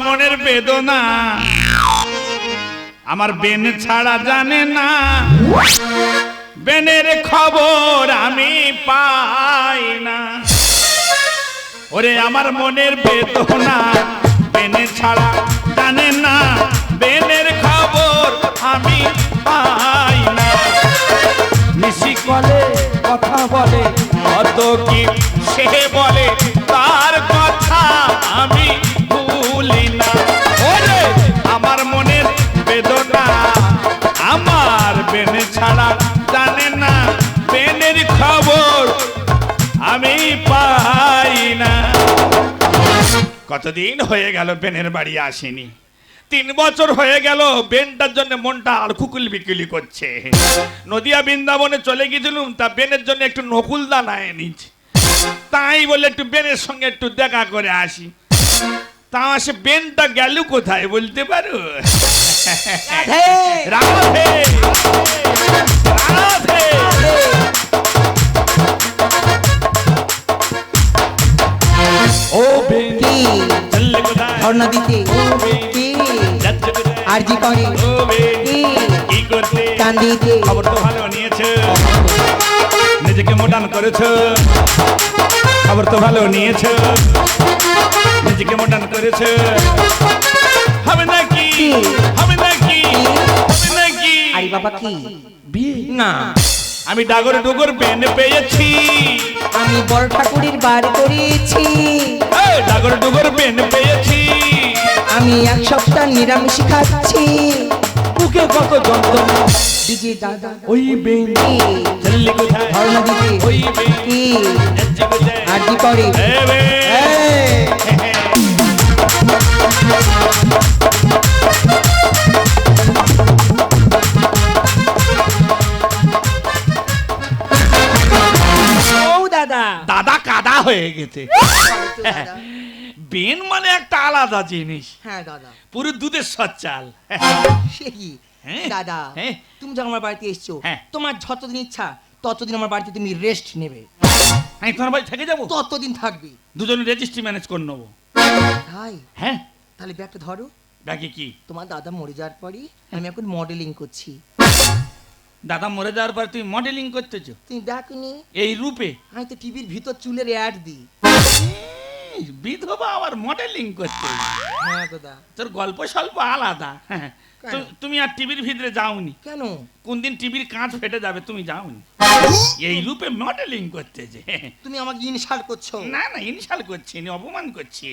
মনের বেদনা। আমার বেন ছাড়া জানে না। বেনের খবর আমি পাই না। ওরে, আমার মনের বেদনা। বেনে ছাড়া জানে না। বেনের খবর আমি পাই না। নিশি কলে কথা বলে কত কি সে বলে? তার কথা আমি ভুলি না। ওরে, আমার মনের বেদনা, আমার ছাড়া জানে না। বেনের খবর আমি পাই না। কতদিন হয়ে গেল বেনের বাড়ি আসেনি। তিন বছর হয়ে গেল বেনটার জন্য মনটা আর খুকুল বিকুলি করছে। নদিয়া বৃন্দাবনে চলে গেছিলুম, তা বেনের জন্য একটু নকুল দানা এনেছি। তাই বলে একটু বেনের সঙ্গে একটু দেখা করে আসি। তা সে বেনটা গেল কোথায় বলতে পারো? রাধে। রাধে। ও কোথায়? ধর্ণা দিতে। কোথায়? আরজি করে। ও কি? করতে? কান দিতে। খবর তো মোটান করেছ খবর তো ভালো নিয়েছ। নিজেকে মোটান করেছ। হবে নাকি? হবে নাকি? হবে নাকি? আরে বাবা কি? বিয়ে? না। আমি ডাগর ডুগর বেন পেয়েছি। আমি বড় ঠাকুরের বার করেছি। এই, ডাগর ডুগর বেন পেয়েছি। আমি এক সপ্তাহ নিরামিষ খাচ্ছি। বুকে কত যন্ত্রণা। ডিজে দাদা ওই বেন চললি কোথায়? ধর্ণা দিতে ওই বেন কি যাচ্ছে কোথায়? করে? দাদা। দাদা কাদা হয়ে গেছে। দাদা। বেন মানে একটা আলাদা জিনিস। হ্যাঁ দাদা। পুরো দুধের সচ্চাল সে কি? হ্যাঁ। দাদা হ্যাঁ। তুমি যখন আমার বাড়িতে এসছো হ্যাঁ। তোমার যতদিন ইচ্ছা ততদিন আমার বাড়িতে তুমি রেস্ট নেবে। আমি তোমার বাড়ি থেকে যাব? ততদিন থাকবে। দুজনে রেজিস্ট্রি ম্যানেজ করে নেব। তাই? হ্যাঁ। তাহলে ব্যাগটা ধরো। বাকি কি? তোমার দাদা মরে যাওয়ার পরই আমি এখন মডেলিং করছি। দাদা মরে যাওয়ার পর তুমি মডেলিং করতেছো? তুমি ডাকুনি এই রূপে? আমি তো টিভির ভিতর চুলের অ্যাড দিই। বিধবা আবার মডেলিং করতে হ্যাঁ দাদা তোর গল্প স্বল্প আলাদা। হ্যাঁ তুমি আর টিভির ভিতরে যাওনি। কেন? কোন দিন টিভির কাঁচ ফেটে যাবে তুমি যাওনি। এই রূপে মডেলিং করতেছে তুমি আমাকে ইনশাল করছ? না না ইনশাল করছি না অপমান করছি।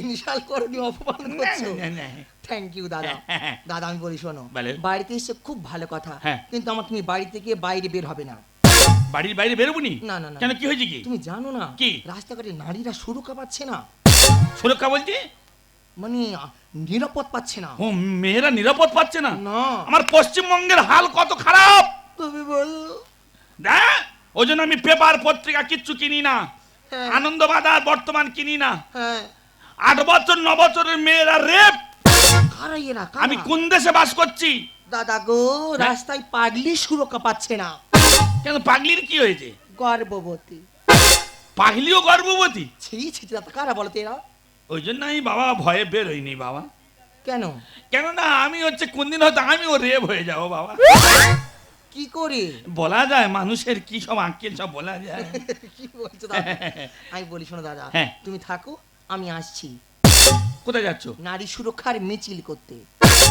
ইনশাল করনি অপমান করছ? না, না। থ্যাংক ইউ দাদা। হ্যাঁ। দাদা আমি বলি শোনো। বাড়িতে এসে খুব ভালো কথা। হ্যাঁ। কিন্তু আমার তুমি বাড়ি থেকে বাইরে বের হবে না। বাড়ির বাইরে বেরোবনি না, না, না। কেন কি হয়েছে কি? তুমি জানো না কি? রাস্তাঘাটে নারীরা সুরক্ষা পাচ্ছে না। সুরক্ষা বলছি? মানে নিরাপদ পাচ্ছে না। ও মেয়েরা নিরাপদ পাচ্ছে না? না। আমার পশ্চিমবঙ্গের হাল কত খারাপ? তুমি বলো। দেখ ওই জন্য আমি পেপার পত্রিকা কিচ্ছু কিনি না। হ্যাঁ। আনন্দ বাজার বর্তমান কিনি না। হ্যাঁ। আট বছর ন বছরের মেয়েরা রেপ। আমি কোন দেশে বাস করছি? দাদা গো রাস্তায় পাগলি সুরক্ষা পাচ্ছে না। কেন পাগলির কি হয়েছে? গর্ভবতী। পাগলিও গর্ভবতী। ছি ছি ছি, দাদা কারা বলতে এরা? ওই জন্য আমি বাবা ভয়ে বেরোইনি বাবা। কেন? কেননা আমি হচ্ছে কোন দিন হয়তো আমিও রেপ হয়ে যাব বাবা। কি করে? বলা যায় মানুষের কি সব আঁকিল সব বলা যায়। কি বলছো দাদা? আমি বলি শোনো দাদা হ্যাঁ। তুমি থাকো আমি আসছি। কোথায় যাচ্ছ? নারী সুরক্ষার মিছিল করতে।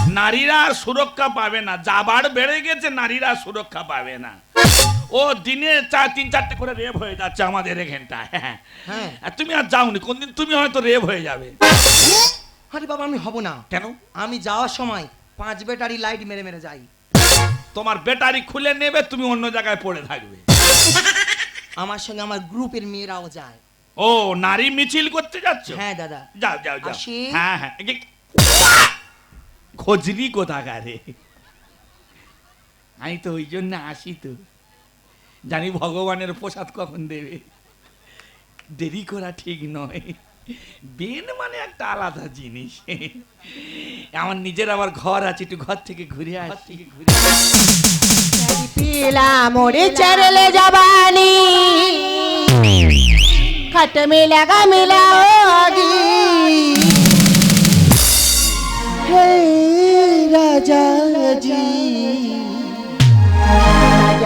নারীরা আর সুরক্ষা পাবে না। যাবার বেড়ে গেছে নারীরা সুরক্ষা পাবে না। ও দিনে চার তিন চারটে করে রেপ হয়ে যাচ্ছে আমাদের এখানটায়। হ্যাঁ। আর তুমি আর যাওনি কোনদিন তুমি হয়তো রেপ হয়ে যাবে। আরে বাবা আমি হব না। কেন? আমি যাওয়ার সময় পাঁচ ব্যাটারি লাইট মেরে মেরে যাই। তোমার ব্যাটারি খুলে নেবে তুমি অন্য জায়গায় পড়ে থাকবে। আমার সঙ্গে আমার গ্রুপের মেয়েরাও যায়। ও নারী মিছিল করতে যাচ্ছ? হ্যাঁ দাদা। যাও যাও যাও? হ্যাঁ হ্যাঁ খোঁজরি কোথাকারে? আমি তো ওই জন্য আসি তো। জানি ভগবানের প্রসাদ কখন দেবে। দেরি করা ঠিক নয়। বেন মানে একটা আলাদা জিনিস। আমার নিজের আবার ঘর আছে একটু ঘর থেকে ঘুরে আসি। ঘুরে পিলা মোরে জবানি। खट मिला का मिला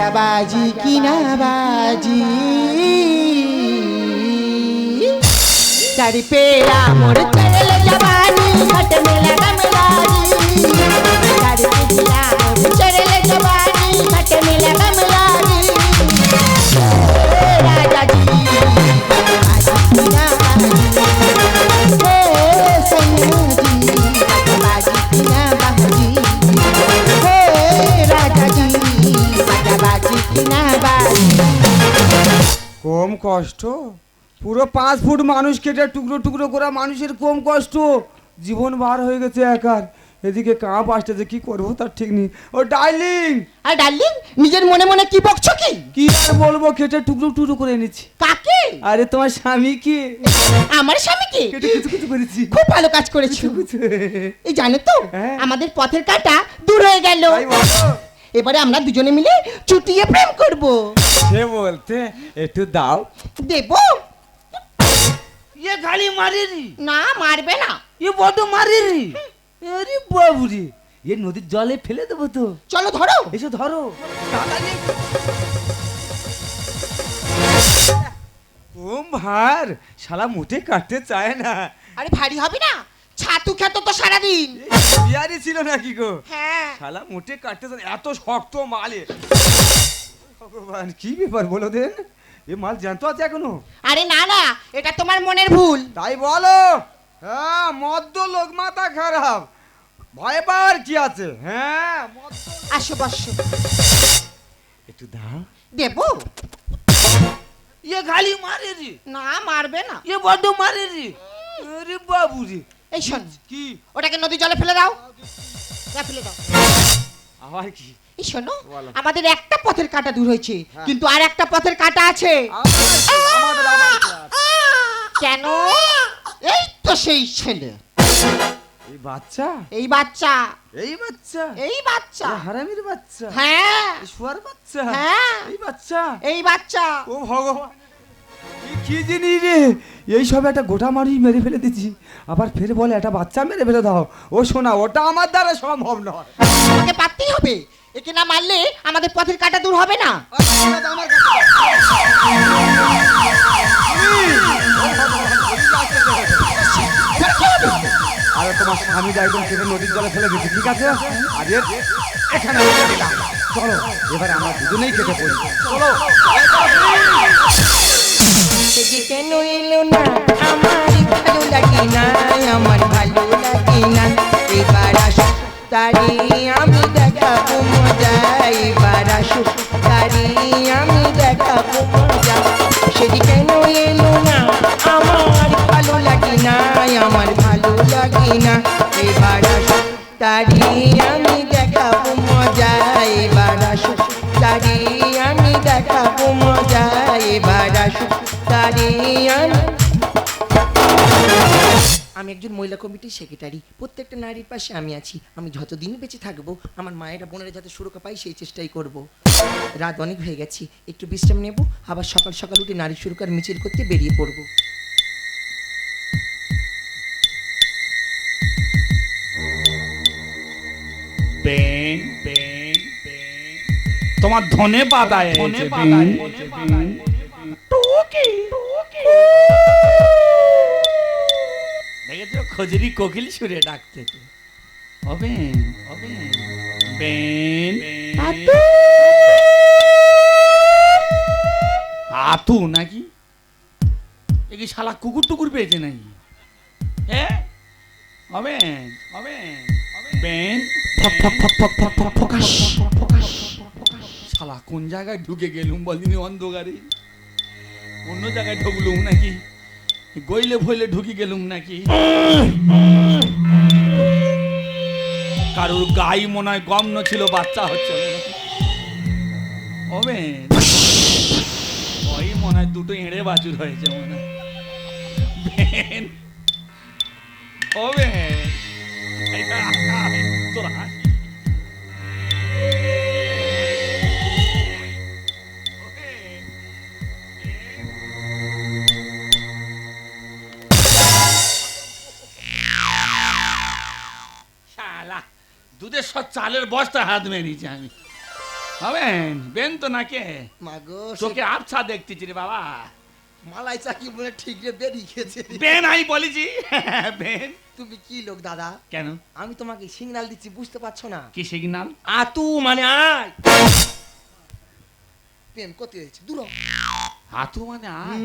রাজাবাজি কিনা বাজি सर पे मोर चल जवानी घट में लगा मिलाजी सर पे दिया मोर चल जवानी घट में लगा কম কষ্ট? পুরো পাঁচ ফুট মানুষ কেটে টুকরো টুকরো করা মানুষের কম কষ্ট। জীবন বার হয়ে গেছে একার। এদিকে কাঁপ আসতেছে কি করব তার ঠিক নেই। ও ডার্লিং! আর ডার্লিং নিজের মনে মনে কি বকছো কি? কি আর বলব কেটে টুকরো টুকরো করে এনেছি। কাকে? আরে তোমার স্বামী কি? আমার স্বামীকে কেটে কিছু কিছু করেছি। খুব ভালো কাজ করেছ। এই জানো তো হ্যাঁ। আমাদের পথের কাটা দূর হয়ে গেল? এবারে আমরা দুজনে মিলে চুটিয়ে প্রেম করব। সে বলতে একটু দাও। দেব। ইয়ে গালি মারিরি না মারবে না। ইয়ে বড্ড মারিরি আরে বাবুরি এ নদীর জলে ফেলে দেবো তো। চলো ধরো। এসো ধরো। ওম ভার শালা মুঠে কাটতে চায় না। আরে ভারী হবে না। ছাতু খেত তো সারাদিন। বিয়ারি ছিল নাকি গো? হ্যাঁ। শালা মোটে কাটতে এত শক্ত মালে ভগবান কি ব্যাপার বলো দেন? এ মাল জ্যান্ত আছে এখনও? আরে না না এটা তোমার মনের ভুল। তাই বলো। হ্যাঁ মদ্য লোক মাথা খারাপ। ভয় পাওয়ার কি আছে? হ্যাঁ আসো বসো। একটু দাও। দেব? ইয়ে গালি মারিরি না মারবে না। ইয়ে বড্ড মারিরি আরে বাবুরি এই শোন কি? ওটাকে নদী জলে ফেলে দাও। ফেলে দাও। আবার কি? এই শোনো আমাদের একটা পথের কাটা দূর হয়েছে কিন্তু আর একটা পথের কাটা আছে? কেন? এই তো সেই ছেলে। এই বাচ্চা? এই বাচ্চা। এই বাচ্চা? এই বাচ্চা। হারামির বাচ্চা? হ্যাঁ। শুয়ার বাচ্চা? হ্যাঁ। এই বাচ্চা? এই বাচ্চা। ও ভগবান। কি জিনিস রে? এই সব একটা গোটা মানুষ মেরে ফেলে দিচ্ছি আবার ফের বলে একটা বাচ্চা মেরে ফেলে দাও। ও শোনা ওটা আমার দ্বারা সম্ভব নয়। ওকে পারতেই হবে। একে না মারলে আমাদের পথের কাটা দূর হবে না। আরে তোমার স্বামীটা একদম কেটে নদীর জলে ফেলে দিচ্ছে ঠিক আছে? আজ এখানে চলো এবারে আমরা দুজনেই কেটে পড়ি চলো। যে কেন না আমার ভালো লাগে না আমার ভালো লাগে না এবার আসো তারি আমি দেখাবো মজা এবার আসো তারি আমি দেখাবো মজা সে যে কেন এলো না আমার ভালো লাগে না আমার ভালো লাগে না এবার আসো তারি আমি আমি আমি একজন মহিলা কমিটির সেক্রেটারি। প্রত্যেকটা নারীর পাশে আমি আছি। আমি যতদিন বেঁচে থাকব আমার মায়েরা বোনেরা যাতে সুরক্ষা পাই সেই চেষ্টাই করব। রাত অনেক হয়ে গেছে। একটু বিশ্রাম নেব আবার সকাল সকাল উঠে নারী সুরক্ষার মিছিল করতে বেরিয়ে পড়ব। বেং বেং বেং তোমার ধনে পাতায় ধনে পাতায় টুকি দেখেছ খজরি কোকিল সুরে হবে বেন আতু নাকি এ কি শালা কুকুর টুকুর পেয়েছে নাকি হ্যাঁ বেন ফক ফক ফক ফক ফক ফক ফকাস ফকাস শালা কোন জায়গায় ঢুকে গেলুম বলিনি অন্ধকারে অন্য জায়গায় ঢুকলুম নাকি? গইলে ভইলে ঢুকি গেলুম নাকি? কারোর গাই মনে হয় গম ছিল বাচ্চা হচ্ছে হবে ওই মনে হয় দুটো এঁড়ে বাছুর হয়েছে মনে হবে তোর হাসি। দুধের সব চালের বস্তা হাত মেরিয়েছি আমি। হবেন বেন তো না কে মাগো চোখে আবছা দেখতেছি রে বাবা। মালাই চাকি বলে ঠিক রে বেরিয়ে গেছে বেন আমি বলেছি। বেন। তুমি কি লোক দাদা? কেন? আমি তোমাকে সিগন্যাল দিচ্ছি বুঝতে পারছ না? কি সিগনাল? আতু মানে আয়। প্রেম করতে হয়েছে দূর। হাতু মানে আয়।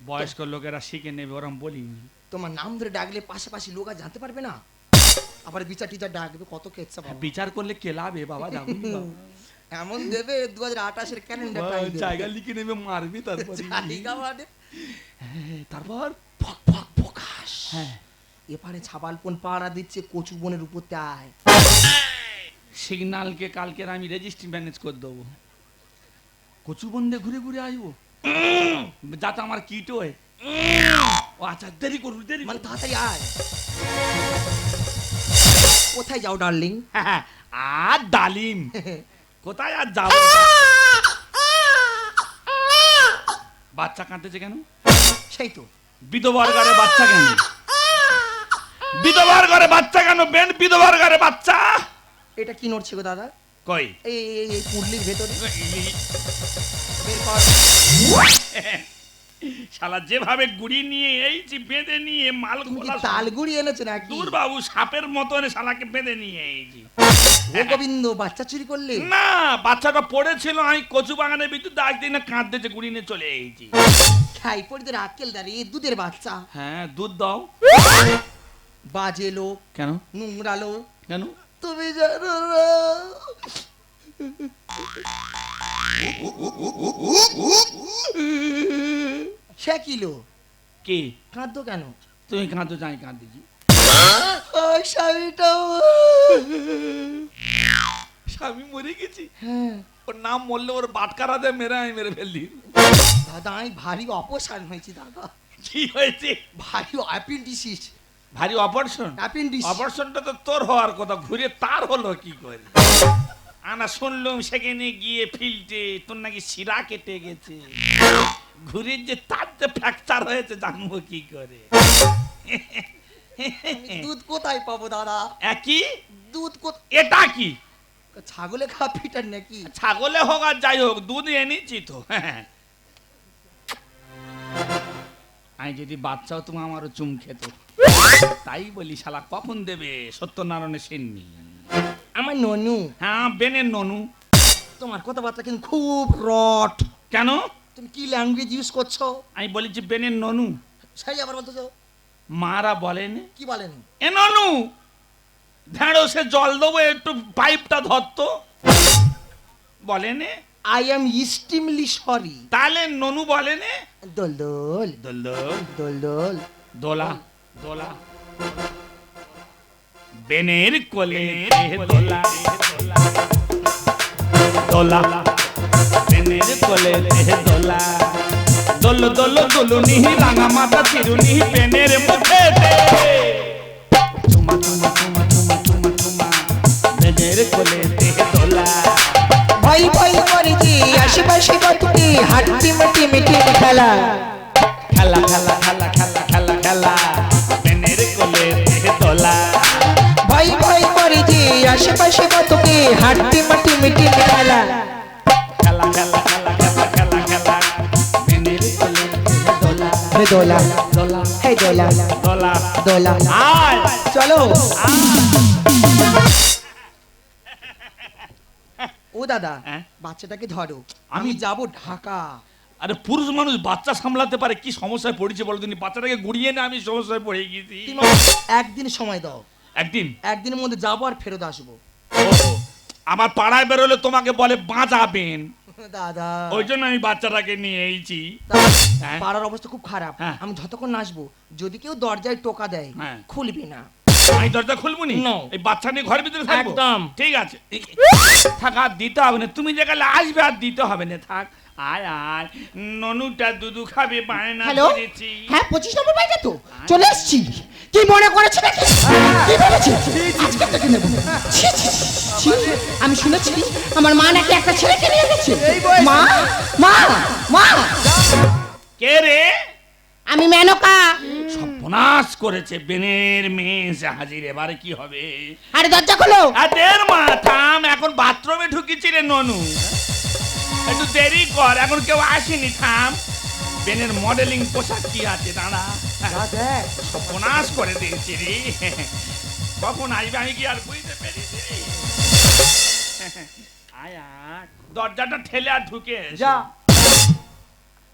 বয়স্ক লোকেরা শিখে নেবে ওরম বলিনি। তোমার নাম ধরে ডাকলে পাশাপাশি লোক আর জানতে পারবে না? আবার বিচার টিচার ডাকবে কত কেচ্ছা বিচার করলে কে লাভে? বাবা যাব এমন দেবে দু হাজার আঠাশের ক্যালেন্ডার জায়গা লিখে নেবে মারবি তারপরে। মানে? হ্যাঁ, তারপর? ফক ফক ফকাস হ্যাঁ। এপারে ছাপালপন পাড়া দিচ্ছে কচু বনের উপর আয় সিগনালকে কালকে আমি রেজিস্ট্রি ম্যানেজ করে দেবো। কচু বন্ধে ঘুরে ঘুরে আসব। যাতে আমার কিট হয়। ও আচ্ছা দেরি করবি দেরি মানে তাড়াতাড়ি আয়। কোথায় যাও ডার্লিং হ্যাঁ, আর ডালিম কোথায় আর যাব বাচ্চা কাঁদতেছে কেন? সেই তো। বিধবার ঘরে বাচ্চা কেন? বিধবার ঘরে বাচ্চা কেন? বেন বিধবার ঘরে বাচ্চা। এটা কি নড়ছে গো দাদা? কই? এই এই, এই ভেতরে। বের কর। শালা যেভাবে গুড়ি নিয়ে এইছি বেঁধে নিয়ে মাল খোলা তালগুড়ি এনেছো নাকি দূর বাবু সাপের মতন শালাকে বেঁধে নিয়ে এইছি ও গোবিন্দ বাচ্চা চুরি করলে না বাচ্চাটা পড়েছিল আমি কচু বাগানে বিদ্যুৎ ডাক দিই না কাঁদতেছে গুড়ি নিয়ে চলে এইছি খাই পড়ি তোর দাঁড়িয়ে দুধের বাচ্চা হ্যাঁ দুধ দাও বাজে লোক কেন নোংরা লোক কেন তুমি জানো না সে কিলো। কি? কাঁদতো কেন? তুমি কাঁদো কাঁদিছি ওই স্বামীটাও স্বামী মরে গেছি। হ্যাঁ। ওর নাম মরলে ওর বাটকারা দিয়ে মেরে আমি মেরে ফেললি। দাদা আমি ভারী অপসারণ হয়েছি দাদা। কি হয়েছে? ভারী অ্যাপেন্ডিসিস। ভারী অপারেশন? অ্যাপেন্ডিস। অপারেশনটা তো তোর হওয়ার কথা ঘুরে তার হলো কি করে? আনা শুনলাম সেখানে গিয়ে ফিল্টে তোর নাকি শিরা কেটে গেছে। ঘুরে যে তার যে ফ্র্যাকচার হয়েছে জানব কি করে। দুধ কোথায় পাবো দাদা? একই দুধ এটা কি? ছাগলে খাওয়া ফিটার নাকি? ছাগলে হোক আর যাই হোক দুধ এনেছি তো। আমি যদি বাচ্চাও তুমি আমারও চুম খেত। তাই বলি শালা কখন দেবে? সত্যনারায়ণের সেননি। আমার ননু। হ্যাঁ বেনের ননু। তোমার কথাবার্তা কিন্তু খুব রট। কেন? তুমি কি ল্যাঙ্গুয়েজ ইউজ করছ? আমি বলেছি বেনের ননু। সেই আবার বলতেছো মারা বলেন। কি বলেন? এ ননু ঢেঁড়সে জল দেবো একটু পাইপটা ধরতো। বলেন? আই এম ইস্টিমলি সরি তাহলে ননু বলেন? দোল দোল। দোল দোল। দোল দোল। দোলা দোলা। বেনের কোলে দোলা দোলা। বেনের কোলে দোলা। দোল দোল দোলুনি রাঙা মাথা চিরুনি বেনের মুখে চুমা চুমা চুমা চুমা চুমা চুমা। বেনের কোলে দোলা। ভাই ভাই করেছি আশেপাশে কতটি হাট্টি মাটি মিটি খেলা। খেলা খেলা খেলা খেলা। আশেপাশে কতটি হাট্টি মাটি মিটি খেলা খেলা খেলা খেলা খেলা খেলা খেলা। বেনের কোলে দোলা? হে দোলা দোলা। হে দোলা দোলা। দোলা। আয়। চলো। ও দাদা হ্যাঁ? বাচ্চাটাকে ধরো। আমি যাব ঢাকা। আরে পুরুষ মানুষ বাচ্চা সামলাতে পারে কি সমস্যায় পড়েছে বলো তুমি বাচ্চাটাকে গুড়িয়ে না আমি সমস্যায় পড়ে গেছি। একদিন সময় দাও। একদিন। একদিনের মধ্যে যাব আর ফেরত আসব। আমার পাড়ায় বেরোলে তোমাকে বলে বাঁচাবেন। দাদা। ওই জন্য আমি বাচ্চাটাকে নিয়ে এইছি হ্যাঁ? পাড়ার অবস্থা খুব খারাপ। হ্যাঁ। আমি যতক্ষণ আসব যদি কেউ দরজায় টোকা দেয় হ্যাঁ। খুলবি না। আমি দরজা খুলবো নি? এই বাচ্চা নিয়ে ঘরের ভিতরে থাকব? একদম। ঠিক আছে। থাক আর দিতে হবে না। তুমি যে গেলে আসবে আর দিতে হবে না। থাক। আয় আয়। ননুটা দুধু খাবে বায়না হ্যালো করেছি হ্যাঁ পঁচিশ নম্বর বাড়িটা তো। চলে এসছি। কি মনে করেছে নাকি কি ভেবেছে? আজকে থেকে নেব। ছি, ছি, ছি, ছি। আমি শুনেছি আমার মা নাকি একটা ছেলেকে নিয়ে গেছে। মা মা মা। কে রে? আমি মেনকা। সর্বনাশ করেছে বেনের মেয়ে এসে হাজির। এবারে কি হবে? আরে দরজা খোলো। আদের মা থাম এখন বাথরুমে ঢুকেছি রে ননু। একটু দেরি কর এখন কেউ আসেনি থাম। বেনের মডেলিং পোশাক কি আছে দাঁড়া। সর্বনাশ করে দিয়েছি রে। কখন আসবে আমি কি আর বুঝতে পেরেছি? আয় দরজাটা ঠেলে আর ঢুকে। যা।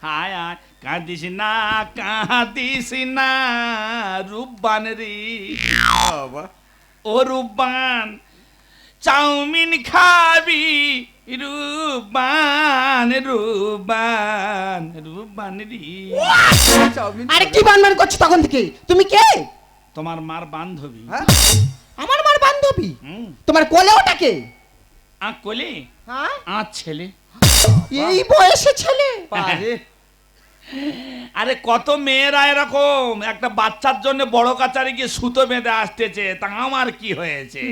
হায় আয় কাঁদিস না কাঁদিস না রূপবান রে। ও রূপবান চাউমিন খাবি রূপবান রূপবান রূপবান রে। আরে কি বানবান করছ তখন থেকে? তুমি কে? তোমার মার বান্ধবী। হ্যাঁ? আমার মার বান্ধবী? তোমার কোলে ওটাকে আ কোলে? হ্যাঁ? আ ছেলে। এই বয়সে ছেলে? আরে কত মেয়েরা এরকম? একটা বাচ্চার জন্য বড় কাচারে গিয়ে সুতো বেঁধে আসতেছে তা আমার কি হয়েছে?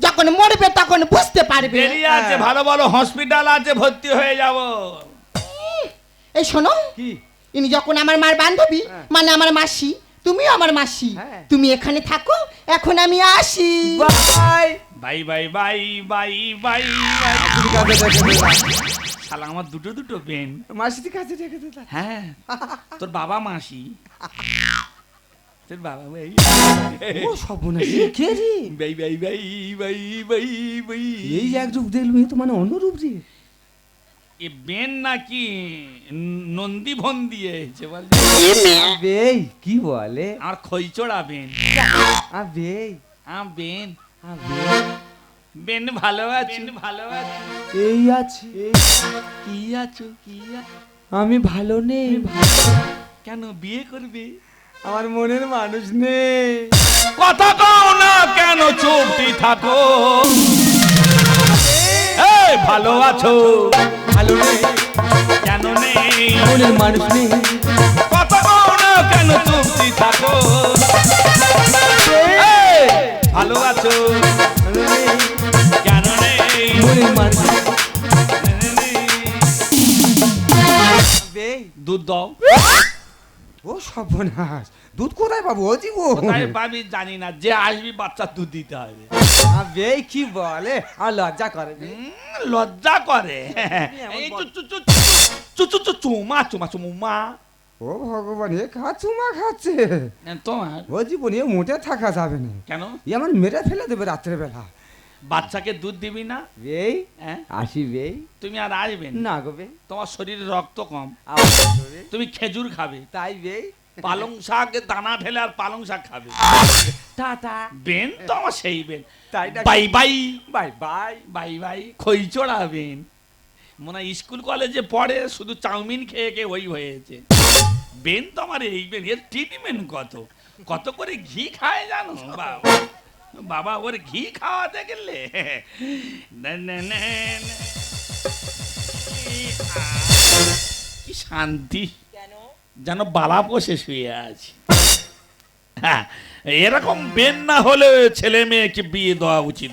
যখন মরবে তখন বুঝতে পারবে। আছে ভালো ভালো হসপিটাল আছে ভর্তি হয়ে যাব। এই শোনো কি? ইনি যখন আমার মার বান্ধবী হ্যাঁ। মানে আমার মাসি তুমিও আমার মাসি হ্যাঁ। তুমি এখানে থাকো এখন আমি আসি। Bye. Bye bye bye bye bye. শালা আমার দুটো দুটো বেন মাসির কাছে রেখে দে হ্যাঁ তোর বাবা মাসি। তোর বাবা ভাই ও সর্বনাশ কে রে? Bye bye bye bye bye bye এই এক রূপ দেখলুম তো মানে অন্য রূপ রে এ বেন নাকি নন্দী ভন দিয়েছে বল বেই কি বলে? আমার খইচড়া বেন। আ বেই আ বেন। আ বেই বেন ভালো আছে। ভালো আছে। এই আছে। কি আছো কি আছো? আমি ভালো নেই। কেন বিয়ে করবে? আমার মনের মানুষ নেই। কথা কও না কেন চুপটি থাকো? এই ভালো আছো? ভালো নেই। কেন নেই? মনের মানুষ নেই। কথা কও না কেন চুপটি থাকো? এই, ভালো আছো? কেন নেই? মনের মানুষ দুধ দাও। ও সর্বনাশ। দুধ কোথায় পাবো? ও জীব কোথায় পাবি জানি না যে আসবি বাচ্চা দুধ দিতে হবে। বেই কি বলে? আর লজ্জা করে লজ্জা করে। চুমা চুমা চুমা ও ভগবান এ খা চুমা খাচ্ছে। তোমার? ও জীবন এ মোটে থাকা যাবে না। কেন? ই আমার মেরে ফেলে দেবে রাত্রে বেলা বাচ্চাকে দুধ দিবি না? বেই হ্যাঁ? আসি বেই। তুমি আর আসবে না। না গো বে তোমার শরীরে রক্ত কম। তুমি খেজুর খাবে। তাই বেই। পালং শাক দানা ঢেলে আর পালং শাক খাবে। টাটা। বেন তো আমার সেই বেন। তাই bye bye. Bye bye. Bye bye. খই চড়া বেন। মনে হয় স্কুল কলেজে পড়ে শুধু চাউমিন খেয়ে খেয়ে ওই হয়েছে। বেন তো আমার এই বেন। এর ট্রিটমেন্ট কত? কত করে ঘি খায় জানো বাবা বাবা ওর ঘি খাওয়াতে গেলে। কি শান্তি। যেন বালা পোষে শুয়ে আছি। হ্যাঁ এরকম বেন না হলে ছেলে মেয়েকে বিয়ে দেওয়া উচিত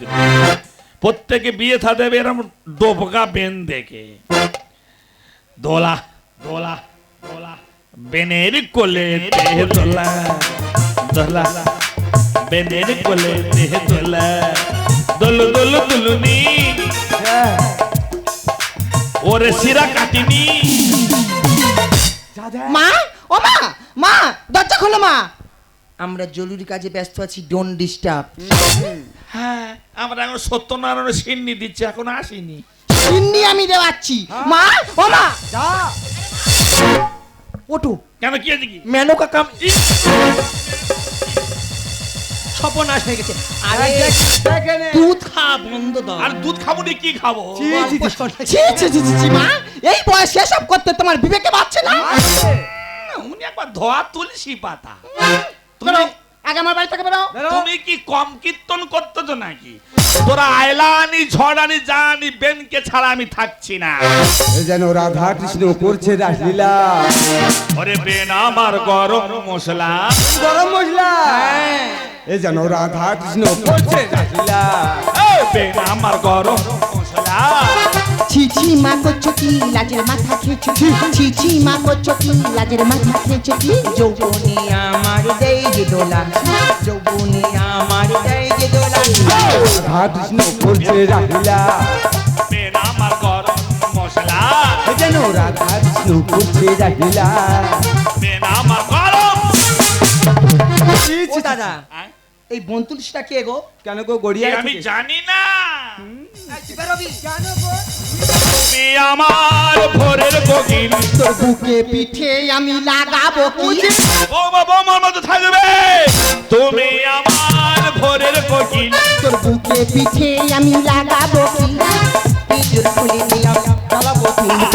প্রত্যেকে বিয়ে থা দেবে এরকম ডোবকা বেন দেখে। দোলা দোলা দোলা। বেনের কোলে দোলা দোলা। বেনের কোলে দেহ দোলা দোল দোল দুলুনি ওরে সিরা কাটিনি মা ও মা মা দরজা খোলো মা। আমরা জরুরি কাজে ব্যস্ত আছি ডোন্ট ডিস্টার্ব হ্যাঁ আমরা এখন সত্যনারায়ণ সিন্নি দিচ্ছি এখন আসিনি। চিন্নি আমি দেওয়াচ্ছি। মা ও মা। যা। ওঠো। কেন কি আছে কি? মেনকা কাম সর্বনাশ হয়ে গেছে। আরে দুধ খাওয়া বন্ধ দাও। আর দুধ খাব নি কি খাব? ছি, ছি, ছি, ছি মা এই বয়সে এসব করতে তোমার বিবেকে পাচ্ছে না? উনি একবার ধোয়া তুলসী পাতা। বেরো, তুমি আগে আমার বাড়ি থেকে বেরো। তুমি কি কম কীর্তন করতেছো নাকি? তোরা আয়লানি ঝড়ানি জানি বেনকে ছাড়া আমি থাকছি না। এ যেন রাধা কৃষ্ণ করছে রাসলীলা ওরে বেন আমার গরম মশলা। গরম মশলা। এ যেন রাধা কৃষ্ণ করছে। আমার গরম মশলা। ছি ছি মা করছ কি লাজের মাথা খেয়েছো কি ছি। ছি মা করছ কি লাজের মাথা খেয়েছো কি যৌবনে আমার দেই যে দোলা। যৌবনে আমার দেই যে দোলা। রাধা কৃষ্ণ করছে রাহিলা আমার গরম মশলা। যেন রাধা কৃষ্ণ করছে রাহিলা আমার গরম। ও দাদা। এই বন্তুলসটা কে গো? কেন গো গড়িয়া আমি জানি না। বেরোবি জানো গো। তুমি আমার ভোরের কোকিল তোর বুকে পিঠে আমি লাগাবো কি? বৌমা বৌমার মতো থাকবে। তুমি আমার ভোরের কোকিল তোর বুকে পিঠে আমি লাগাবো কি? পিঞ্জুর খুলে দিলাম চালাবো তুমি।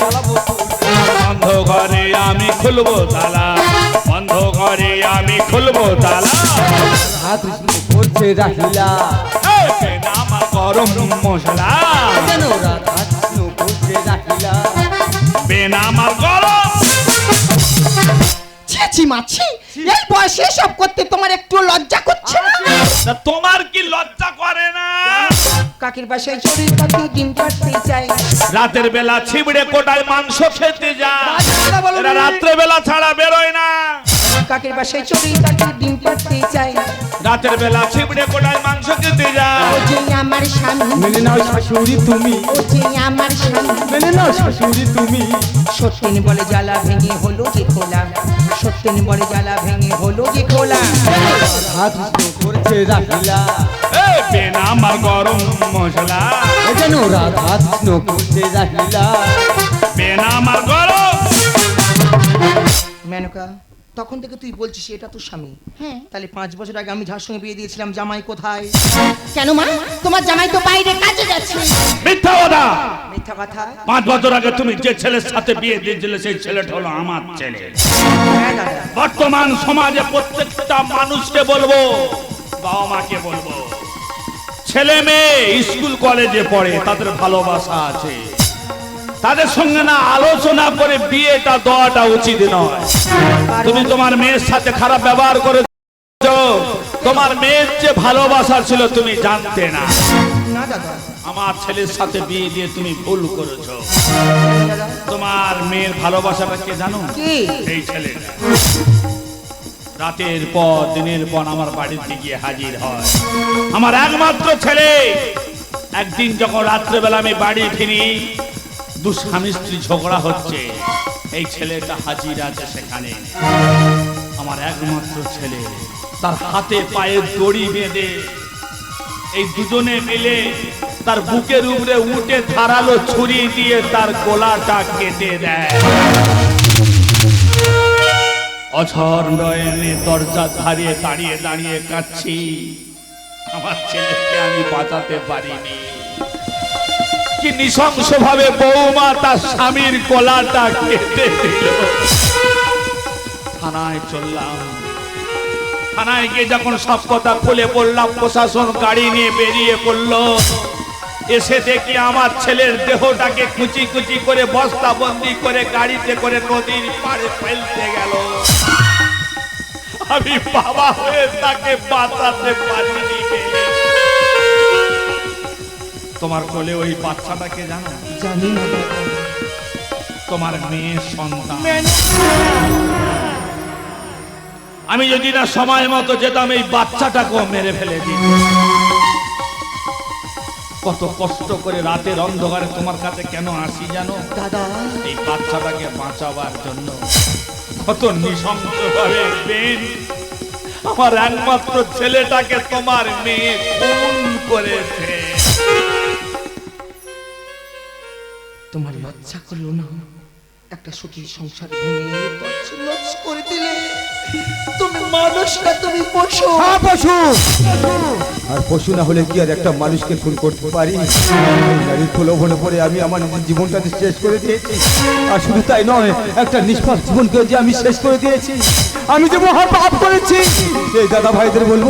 চালাবো বন্ধ ঘরে আমি খুলবো তালা। ঘরে আমি খুলবো তালা। রাধা কৃষ্ণ করছে রাহিলা আমার গরম মশলা। করছে রাহিলা বেন আমার গরম ছি। মাছি এই বয়সে সব করতে তোমার একটু লজ্জা করছে না? তোমার কি লজ্জা করে না? কাকের বাসায় চড়ি পাখি ডিম পাড়তে চাই রাতের বেলা ছিবড়ে কোটায় মাংস খেতে যায়। এরা রাত্রে বেলা ছাড়া বেরোয় না। কাকের বাসায় চড়ি পাখি ডিম পাড়তে চাই রাতের বেলা ছিবড়ে কোটায় মাংস খেতে ও যে আমার স্বামী মেনে নাও শাশুড়ি তুমি। ও যে আমার স্বামী। মেনে নাও শাশুড়ি তুমি। সত্যিন বলে জ্বালা ভেঙে হলো যে খোলা। সত্যিন বলে জ্বালা ভেঙে হলো যে খোলা। কৃষ্ণ করছে রাহিলা এ আমার গরম মশলা। এ যেন রাধা কৃষ্ণ করছে রাহিলা বেন আমার গরম। মেনকা তখন থেকে তুই বলছিস এটা তোর স্বামী। হ্যাঁ। তাহলে পাঁচ বছর আগে আমি যার সঙ্গে বিয়ে দিয়েছিলাম জামাই কোথায়? কেন মা? তোমার জামাই তো বাইরে কাজে যাচ্ছে। মিথ্যা কথা! মিথ্যা কথা? পাঁচ বছর আগে তুমি যে ছেলের সাথে বিয়ে দিয়েছিলে সেই ছেলেটা হলো আমার ছেলে। হ্যাঁ বর্তমান সমাজে প্রত্যেকটা মানুষকে বলব বাবা মাকে বলব ছেলে মেয়ে স্কুল কলেজে পড়ে তাদের ভালোবাসা আছে। তাদের সঙ্গে না আলোচনা করে বিয়েটা দেওয়াটা উচিত নয়। তুমি তোমার মেয়ের সাথে খারাপ ব্যবহার করে তোমার মেয়ের যে ভালোবাসা ছিল তুমি জানতে না। আমার ছেলের সাথে বিয়ে দিয়ে তুমি ভুল করেছ। তোমার মেয়ের ভালোবাসাটা কে জানো? এই ছেলে রাতের পর দিনের পর আমার বাড়িতে গিয়ে হাজির হয়। আমার একমাত্র ছেলে। একদিন যখন রাত্রেবেলা আমি বাড়ি ফিরি দু স্বামী স্ত্রী ঝগড়া হচ্ছে। এই ছেলেটা হাজির আছে সেখানে। আমার একমাত্র ছেলে। তার হাতে পায়ে দড়ি বেঁধে এই দুজনে মিলে তার বুকের উপরে উঠে ধারালো ছুরি দিয়ে তার গোলাটা কেটে দেয়। দরজা ধারিয়ে দাঁড়িয়ে দাঁড়িয়ে কাচ্ছি আমার ছেলেকে আমি বাঁচাতে পারিনি। কি নৃশংস ভাবে বৌমা তার স্বামীর গলাটা কেটে দিল? থানায় চললাম। থানায় গিয়ে যখন সব কথা খুলে পড়লাম প্রশাসন গাড়ি নিয়ে বেরিয়ে পড়ল। এসে দেখি আমার ছেলের দেহটাকে কুচি কুচি করে বস্তা বন্দি করে গাড়িতে করে নদীর পাড়ে ফেলতে গেল। আমি বাবা হয়ে তাকে বাঁচাতে পারিনি। তোমার কোলে ওই বাচ্চাটাকে জানো? জানি না তোমার মেয়ের সন্তান। আমি যদি না সময় মতো যেতাম এই বাচ্চাটাকেও মেরে ফেলে দিই কত কষ্ট করে রাতের অন্ধকারে তোমার কাছে কেন আসি জানো? দাদা। এই বাচ্চাটাকে বাঁচাবার জন্য কত নৃশংস ভাবে বেন আমার একমাত্র ছেলেটাকে তোমার মেয়ে খুন করেছে। তোমার লজ্জা করল না? একটা সুখী সংসার ভেঙে করে দিলে তুমি মানুষ না, তুমি পশু। হ্যাঁ পশু। আর পশু না হলে কি আর একটা মানুষকে খুন করতে পারি? নারীর প্রলোভনে পড়ে আমি আমার জীবনটা শেষ করে দিয়েছি। আর শুধু তাই নয়, একটা নিষ্পাপ জীবনকে যে আমি শেষ করে দিয়েছি, আমি যে মহা পাপ করেছি এই দাদা ভাইদের বলব,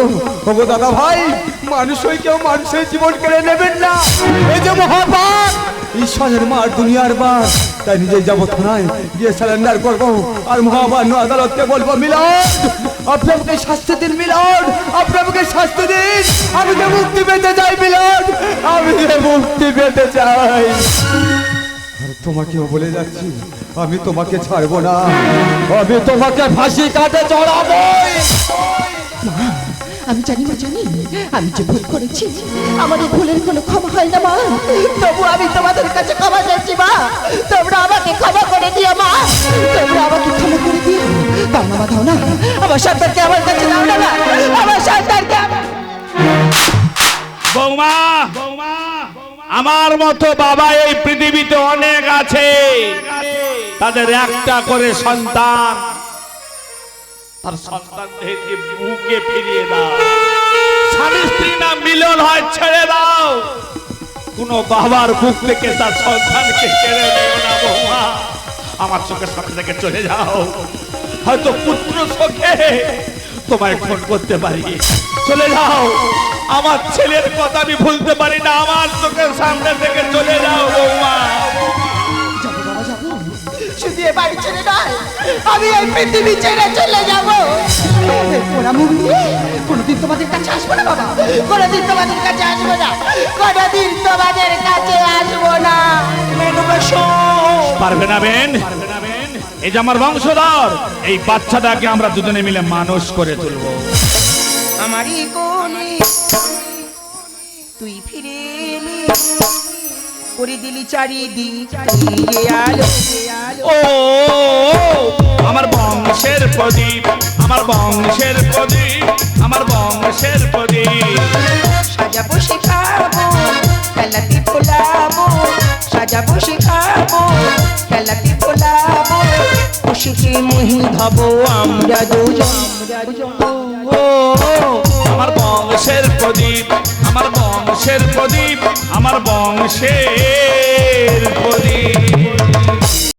ওগো দাদা ভাই, মানুষ হয়ে কেউ মানুষের জীবন কেড়ে নেবেন না। এই যে মহা পাপ ঈশ্বরের মার দুনিয়ার বার তাই নিজে যাব থানায়, গিয়ে স্যালেন্ডার করব। আর মহামান্য আদালতকে বলব মিলন আপনি আমাকে শাস্তি দিন মিলন আপনি আমাকে শাস্তি দিন। আমি যে মুক্তি পেতে চাই মিলন আমি যে মুক্তি পেতে চাই। তোমাকেও বলে যাচ্ছি, আমি তোমাকে ছাড়বো না। আমি তোমাকে ফাঁসি কাটে চড়াবোই আমি জানি মা জানি। আমি যে ভুল করেছি আমার ভুলের কোনো ক্ষমা হয় না, মা। তবু আমি তোমাদের কাছে ক্ষমা চাইছি, মা। তোমরা আমাকে ক্ষমা করে দিও, মা। তোমরা আমাকে ক্ষমা করে দিও। দাও না মা দাও না। আমার সন্তানকে আমার কাছে দাও না আমার সন্তানকে বৌমা, আমার মতো বাবা এই পৃথিবীতে অনেক আছে। তাদের একটা করে সন্তান তার সন্তানদেরকে বুকে ফিরিয়ে দাও। স্বামী স্ত্রী না মিলন হয় ছেড়ে দাও। কোন বাবার বুক থেকে তার সন্তানকে কেড়ে নিও না বৌমা। আমার চোখের সামনে থেকে চলে যাও। হয়তো পুত্র চোখে তোমায় ফোন করতে পারি। চলে যাও। আমার ছেলের কথা আমি ভুলতে পারি না। আমার চোখের সামনে থেকে চলে যাও বৌমা। এ বাড়ি ছেড়ে নয় আমি এই পৃথিবী ছেড়ে চলে যাব। ওরা মুখ নিয়ে কোনোদিন তোমাদের কাছে আসব না বাবা? কোনোদিন তোমাদের কাছে আসব না। কোনোদিন তোমাদের কাছে আসব না। পারবে না বেন? এই যে আমার বংশধর এই বাচ্চাটাকে আমরা দুজনে মিলে মানুষ করে তুলবো। আমারই কোলে তুই ফিরে এলি। করে দিলি চারিদিক আলো ও আমার বংশের প্রদীপ আমার বংশের প্রদীপ আমার বংশের প্রদীপ সাজাবো শেখাবো খেলাতে ফোলাবো সাজাবো শেখাবো খেলাতে ফোলাবো খুশিকে মহি ধব আমরা দুজন ও আমার বংশের প্রদীপ আমার বংশের প্রদীপ আমার বংশের প্রদীপ।